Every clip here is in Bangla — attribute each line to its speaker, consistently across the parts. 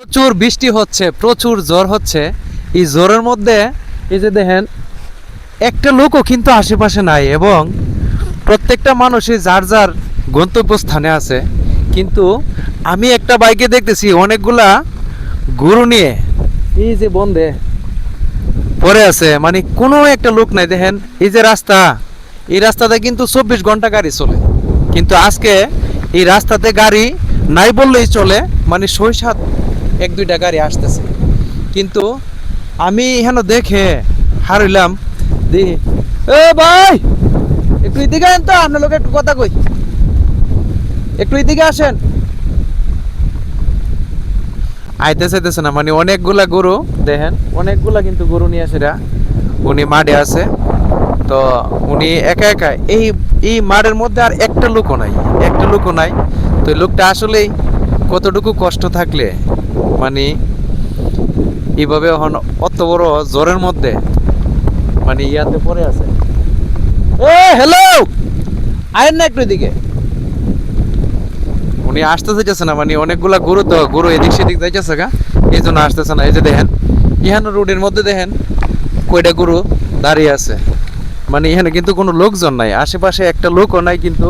Speaker 1: প্রচুর বৃষ্টি হচ্ছে, প্রচুর জ্বর হচ্ছে। এই জ্বরের মধ্যে এই যে দেখেন, একটা লোকও কিন্তু আশেপাশে নাই এবং প্রত্যেকটা মানুষই যার যার গন্তব্যস্থানে আছে। কিন্তু আমি একটা বাইকে দেখতেছি, অনেকগুলা গরু নিয়ে এই যে বন্ধে পরে আছে। মানে কোনো একটা লোক নাই, দেখেন, এই যে রাস্তা, এই রাস্তাতে কিন্তু চব্বিশ ঘণ্টা গাড়ি চলে। কিন্তু আজকে এই রাস্তাতে গাড়ি নাই বললেই চলে মানে ছয় সাত এক দুইটা গাড়ি আসতেছে। কিন্তু আমি এখানে দেখে হারিলাম দি এ ভাই, একটু এদিকে আন তো, আপনার লোক একটু কথা কই। একটু এদিকে আসেন। আইতে চাইতেছে না মানে অনেকগুলা গরু, দেখেন, অনেকগুলা কিন্তু গরু নিয়ে সেটা উনি মাঠে আছে, তো উনি একা একা, এই এই মাঠের মধ্যে আর একটা লোকও নাই, একটা লোকও নাই। তো লোকটা আসলেই কতটুকু কষ্ট থাকলে মানে এইভাবে এখন অত বড় জ্বরের মধ্যে মানে ইয়াতে পড়ে আছে? এ হ্যালো আয়েন না একটু এদিকে। উনি আসতে চাইতেছে না মানে অনেকগুলা গরু তো, গরু এদিক সেদিক যাইতেছে গা। এই জন্য আসতেছে না। এই যে দেখেন, ইহানো রোডের মধ্যে দেখেন কয়টা গরু দাঁড়িয়ে আছে। মানে এখানে কিন্তু কোনো লোকজন নাই। আশেপাশে একটা লোকও নাই কিন্তু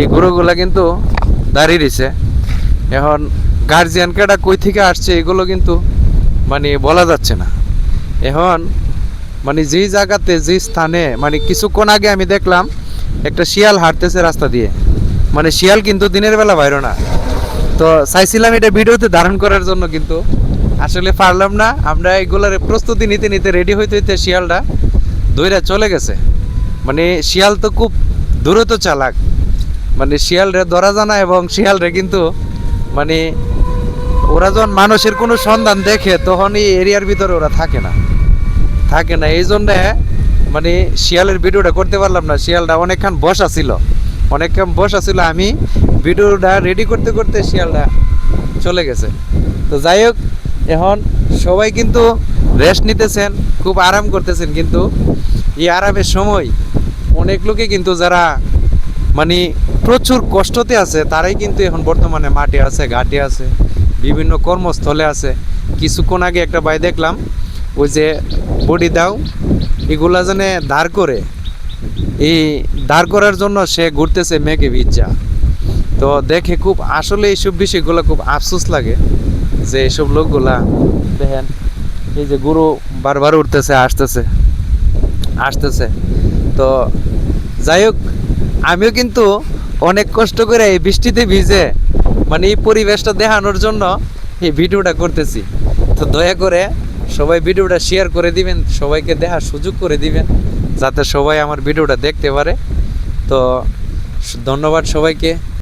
Speaker 1: এই গরুগুলা কিন্তু দাঁড়িয়ে রয়েছে। এখন গার্জিয়ান কেডা কই থেকে আসছে এগুলো কিন্তু মানে বলা যাচ্ছে না। এখন মানে যেই জায়গাতে যেই স্থানে মানে কিছুক্ষণ আগে আমি দেখলাম একটা শিয়াল হাঁটতেছে রাস্তা দিয়ে। মানে শিয়াল কিন্তু দিনের বেলা বাইরো না। তো চাইছিলাম এটা ভিডিওতে ধারণ করার জন্য কিন্তু আসলে পারলাম না। আমরা এগুলার প্রস্তুতি নিতে নিতে রেডি হইতে হইতে শিয়ালটা দইরা চলে গেছে। মানে শিয়াল তো খুব দ্রুত চালাক। মানে শিয়াল রে ধরা জানা এবং শিয়ালরে কিন্তু মানে ওরা যখন মানুষের কোনো সন্ধান দেখে তখন এই এরিয়ার ভিতরে ওরা থাকে না। থাকে না এই জন্যে মানে শিয়ালের ভিডিওটা করতে পারলাম না। শিয়ালটা অনেকক্ষণ বসা ছিল। অনেকক্ষণ বসা ছিল, আমি ভিডিওটা রেডি করতে করতে শিয়ালটা চলে গেছে। তো যাই হোক, এখন সবাই কিন্তু রেস্ট নিতেছেন, খুব আরাম করতেছেন, কিন্তু এই আরামের সময় অনেক লোকে কিন্তু যারা মানে প্রচুর কষ্টতে আছে, তারাই কিন্তু এখন বর্তমানে মাঠে আছে, ঘাটে আছে, বিভিন্ন কর্মস্থলে আছে। কিছুক্ষণ আগে একটা ভাই দেখলাম, ওই যে বডি দাও, এগুলা জানে দাঁড় করে। এই দাঁড় করার জন্য সে ঘুরতেছে মেঘে ভিজা। তো দেখে খুব, আসলে এইসব বিষয়গুলো খুব আফসোস লাগে, যে এইসব লোকগুলা, দেখেন, এই যে গরু বারবার উঠতেছে, আসতেছে আসতেছে। তো যাই হোক আমিও কিন্তু অনেক কষ্ট করে এই বৃষ্টিতে ভিজে মানে এই পরিবেশটা দেখানোর জন্য এই ভিডিওটা করতেছি। তো দয়া করে সবাই ভিডিওটা শেয়ার করে দিবেন, সবাইকে দেখার সুযোগ করে দিবেন, যাতে সবাই আমার ভিডিওটা দেখতে পারে। তো ধন্যবাদ সবাইকে।